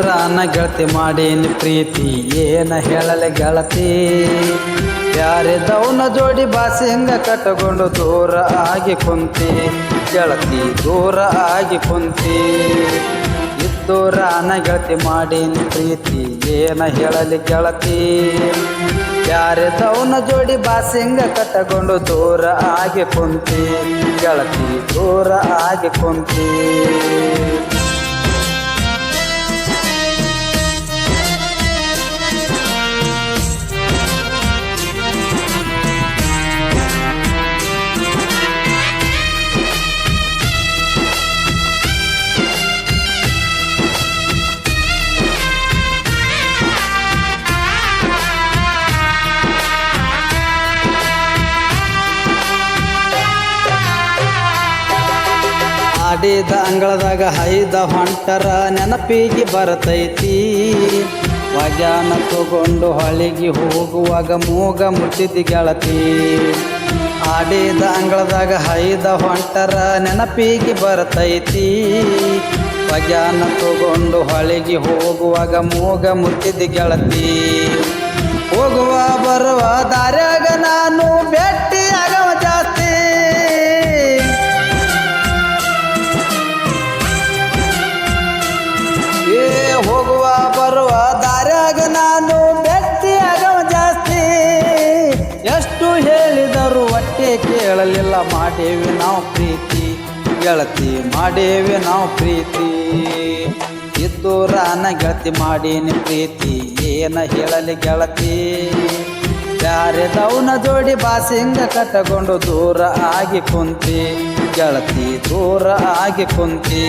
ಇದ್ದೋರಾನ ಗೆಳತಿ ಮಾಡೀನಿ ಪ್ರೀತಿ, ಏನ ಹೇಳಲೆ ಗೆಳತಿ? ದೌನ ಜೋಡಿ ಬಾಸಿ ಹಿಂಗ ಕಟ್ಟಕೊಂಡು ದೂರ ಆಗಿ ಕುಂತಿ, ಗೆಳತಿ ದೂರ ಆಗಿ ಕುಂತಿ. ಇದ್ದೋರಾನ ಗೆಳತಿ ಮಾಡೀನಿ ಪ್ರೀತಿ, ಏನ ಹೇಳಲಿ ಗೆಳತಿ? ದೌನ ಜೋಡಿ ಬಾಸಿ ಹಿಂಗ ಕಟ್ಟಕೊಂಡು ದೂರ ಆಗಿ ಕುಂತಿ, ಗೆಳತಿ ದೂರ ಆಗಿ ಕುಂತಿ. ಆಡಿದ ಅಂಗಳದಾಗ ಹೈದ ಹೊಂಟರ ನೆನಪಿಗೆ ಬರತೈತಿ. ವಜಾನ ತಗೊಂಡು ಹೊಳಿಗೆ ಹೋಗುವಾಗ ಮೂಗ ಮುಟ್ಟಿದ್ದಿ ಗೆಳತಿ. ಆಡಿದ ಅಂಗಳದಾಗ ಹೈದ ಹೊಂಟರ ನೆನಪಿಗೆ ಬರತೈತಿ. ವಜಾನ ತಗೊಂಡು ಹೊಳಿಗೆ ಹೋಗುವಾಗ ಮೂಗ ಮುಟ್ಟಿದ್ದಿ ಗೆಳತಿ. ಹೋಗುವ ಬರುವ ದಾರ್ಯಾಗ ನಾನು ಭೇಟಿ ಮಾಡೇವಿ ನಾವು ಪ್ರೀತಿ. ಗೆಳತಿ ಮಾಡೇವಿ ನಾವು ಪ್ರೀತಿ. ಇದ್ದೂರಾನ ಗೆಳತಿ ಮಾಡೀನಿ ಪ್ರೀತಿ. ಏನ ಹೇಳಲಿ ಗೆಳತಿ? ಯಾರೆದವನ ಜೋಡಿ ಬಾಸಿಂಗ ಕಟ್ಟಕೊಂಡು ದೂರ ಆಗಿ ಕುಂತಿ. ಗೆಳತಿ ದೂರ ಆಗಿ ಕುಂತಿ.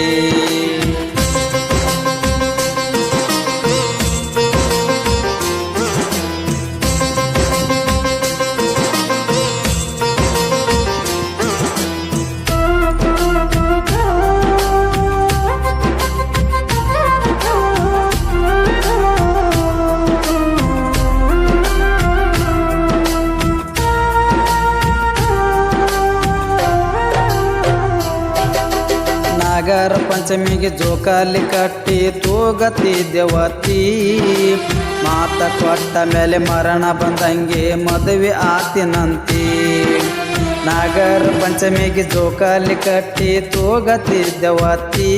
ನಾಗರ ಪಂಚಮಿಗೆ ಜೋಕಾಲಿ ಕಟ್ಟಿ ತೂಗತಿದ್ದೆವತಿ. ಮಾತ ಕೊಟ್ಟ ಮೇಲೆ ಮರಣ ಬಂದಂಗೆ ಮದುವೆ ಆತಿನಂತಿ. ನಾಗರ ಪಂಚಮಿಗೆ ಜೋಕಾಲಿ ಕಟ್ಟಿ ತೂಗತಿದ್ದೆವತಿ.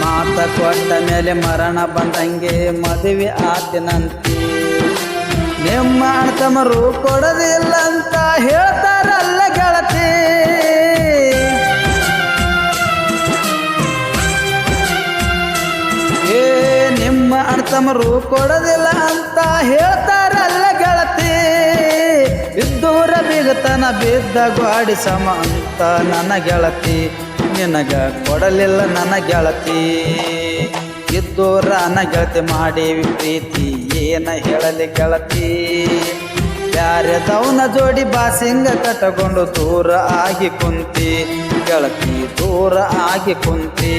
ಮಾತ ಕೊಟ್ಟ ಮೇಲೆ ಮರಣ ಬಂದಂಗೆ ಮದುವೆ ಆತಿನಂತಿ. ನಿಮ್ಮ ಅಣ್ತಮರು ಕೊಡೋದಿಲ್ಲ ಅಂತ ಹೇಳ್ತಾರಲ್ಲ ನಿಮ್ಮ ಕೊಡದಿಲ್ಲ ಅಂತ ಹೇಳ್ತಾರಲ್ಲ ಗೆಳತಿ. ಇದ್ದೂರ ಬಿಗತನ ಬಿದ್ದ ಗಾಡಿ ಸಮ ಅಂತ ನನ್ನ ಗೆಳತಿ. ನಿನಗ ಕೊಡಲಿಲ್ಲ ನನ್ನ ಗೆಳತಿ. ಇದ್ದೂರ ನನ್ನ ಗೆಳತಿ ಮಾಡೀವಿ ಪ್ರೀತಿ, ಏನ ಹೇಳಲಿ ಗೆಳತಿ. ಯಾರ್ಯದವನ ಜೋಡಿ ಬಾಸಿಂಗ ಕಟ್ಟಕೊಂಡು ದೂರ ಆಗಿ ಕುಂತಿ. ಗೆಳತಿ ದೂರ ಆಗಿ ಕುಂತಿ.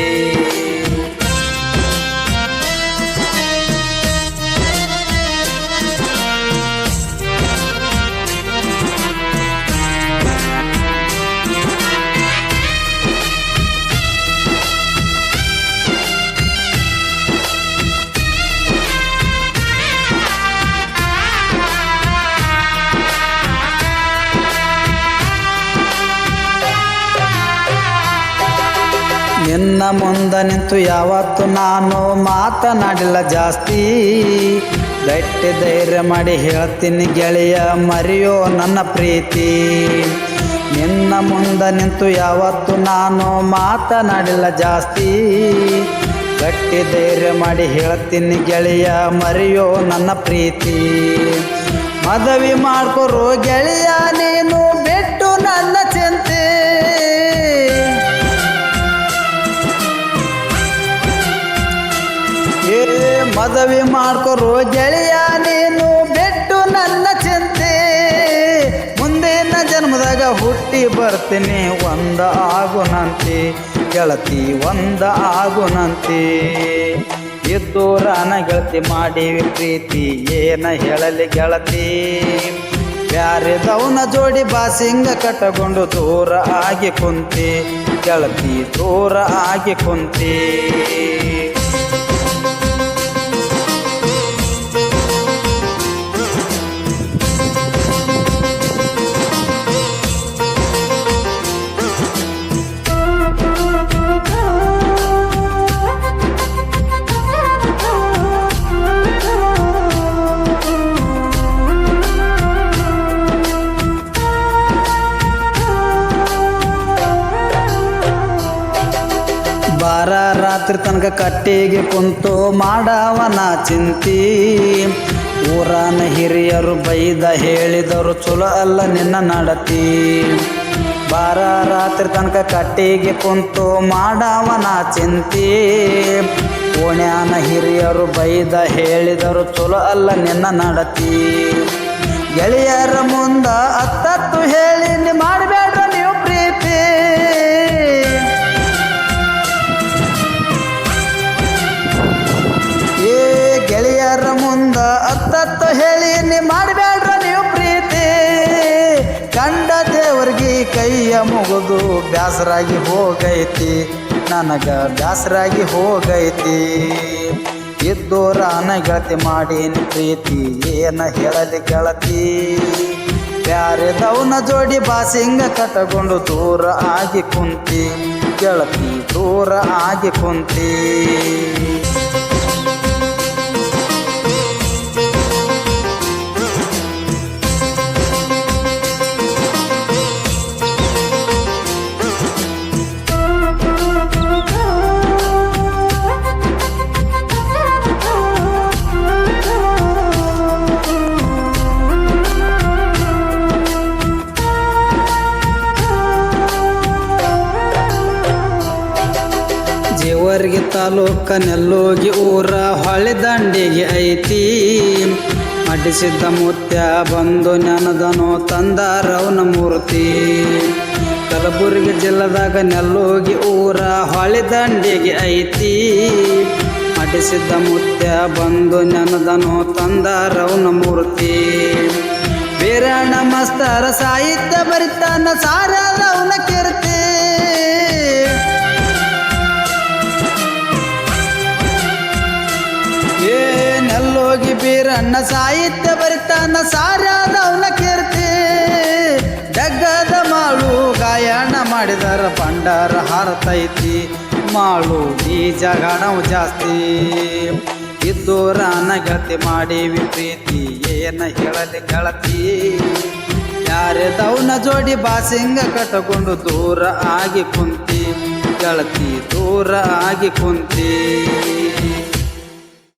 ನಿನ್ನ ಮುಂದ ನಿಂತು ಯಾವತ್ತು ನಾನು ಮಾತನಾಡಿಲ್ಲ ಜಾಸ್ತಿ. ಗಟ್ಟಿ ಧೈರ್ಯ ಮಾಡಿ ಹೇಳ್ತೀನಿ ಗೆಳೆಯ, ಮರೆಯೋ ನನ್ನ ಪ್ರೀತಿ. ನಿನ್ನ ಮುಂದ ನಿಂತು ಯಾವತ್ತು ನಾನು ಮಾತನಾಡಿಲ್ಲ ಜಾಸ್ತಿ. ಗಟ್ಟಿ ಧೈರ್ಯ ಮಾಡಿ ಹೇಳ್ತೀನಿ ಗೆಳೆಯ, ಮರೆಯೋ ನನ್ನ ಪ್ರೀತಿ. ಮದವಿ ಮಾಡ್ಕೊರು ಗೆಳೆಯ, ನೀನು ಮದವಿ ಮಾಡ್ಕೊರು ಗೆಳೆಯ ನೀನು ಬಿಟ್ಟು ನನ್ನ ಚಿಂತೆ. ಮುಂದಿನ ಜನ್ಮದಾಗ ಹುಟ್ಟಿ ಬರ್ತೀನಿ, ಒಂದ ಆಗುನಂತೆ. ಗೆಳತಿ, ಒಂದ ಆಗುನಂತೆ. ಇದ್ದೂರಾನ ಗೆಳತಿ ಮಾಡಿವಿ ಪ್ರೀತಿ, ಏನ ಹೇಳಲಿ ಗೆಳತಿ. ಬ್ಯಾರೆದವನ ಜೋಡಿ ಬಾಸಿಂಗ ಕಟ್ಟಕೊಂಡು ದೂರ ಆಗಿ ಕುಂತಿ, ಗೆಳತಿ ದೂರ ಆಗಿ ಕುಂತಿ. ರಾತ್ರಿ ತನಕ ಕಟ್ಟಿಗೆ ಕುಂತು ಮಾಡವನ ಚಿಂತಿ. ಊರನ ಹಿರಿಯರು ಬೈದ ಹೇಳಿದರು, ಚಲೋ ಅಲ್ಲ ನಿನ್ನ ನಡತಿ. ಬಾರ ರಾತ್ರಿ ತನಕ ಕಟ್ಟಿಗೆ ಕುಂತು ಮಾಡವನ ಚಿಂತಿ. ಓಣ್ಯಾನ ಹಿರಿಯರು ಬೈದ ಹೇಳಿದರು, ಚಲೋ ಅಲ್ಲ ನಿನ್ನ ನಡತಿ. ಗೆಳೆಯರ ಮುಂದ ಅತ್ತತ್ತು ಹೇಳಿ, ನೀ ಕೈಯ ಮುಗಿದು ಬ್ಯಾಸರಾಗಿ ಹೋಗೈತಿ. ನನಗ ಬ್ಯಾಸರಾಗಿ ಹೋಗೈತಿ. ಇದ್ದೋರ ಗೆಳತಿ ಮಾಡೀನಿ ಪ್ರೀತಿ ಏನ ಹೇಳಲಿ ಗೆಳತಿ. ಬ್ಯಾರೆದವನ ಜೋಡಿ ಬಾಸಿಂಗ ಕಟಗೊಂಡು ದೂರ ಆಗಿ ಕುಂತಿ. ಗೆಳತಿ ದೂರ ಆಗಿ ಕುಂತಿ. ಜೇವರ್ಗಿ ತಾಲೂಕ ನೆಲ್ಲೋಗಿ ಊರ ಹೊಳೆ ದಂಡಿಗೆ ಐತಿ. ಅಡ್ಡಿಸಿದ್ದ ಮುತ್ಯ ಬಂದು ನೆನದನು ತಂದಾರವನ ಮೂರ್ತಿ. ಕಲಬುರಗಿ ಜಿಲ್ಲದಾಗ ನೆಲ್ಲೋಗಿ ಊರ ಹೊಳೆ ದಂಡಿಗೆ ಐತಿ. ಅಡ್ಡಿಸಿದ್ದ ಮುತ್ಯ ಬಂದು ನೆನದನು ತಂದಾರವನ ಮೂರ್ತಿ. ವೀರಣ್ಣ ಮಸ್ತರ ಸಾಹಿತ್ಯ ಬರಿತಾನ ಸಾರದವನ ಕೀರ್ತಿ. ಏನೆಲ್ಲೋಗಿ ಬೀರಣ್ಣ ಸಾಹಿತ್ಯ ಬರಿತಾನ, ಸಾರ್ಯಾದವನ ಕೀರ್ತಿ. ಜಗ್ಗದ ಮಾಳು ಗಾಯಣ ಮಾಡಿದರ ಭಂಡಾರ ಹಾರತೈತಿ ಮಾಳು ಈ ಜಗಣವು ಜಾಸ್ತಿ. ಇದ್ದೋರಾನ ಗೆಳತಿ ಮಾಡಿ ಪ್ರೀತಿ, ಏನ ಹೇಳಲಿ ಗೆಳತಿ ಯಾರದವನ ಜೋಡಿ ಬಾಸಿಂಗ ಕಟ್ಟಕೊಂಡು ದೂರ ಆಗಿ ಕುಂತಿ. ಗೆಳತಿ ದೂರ ಆಗಿ ಕುಂತಿ.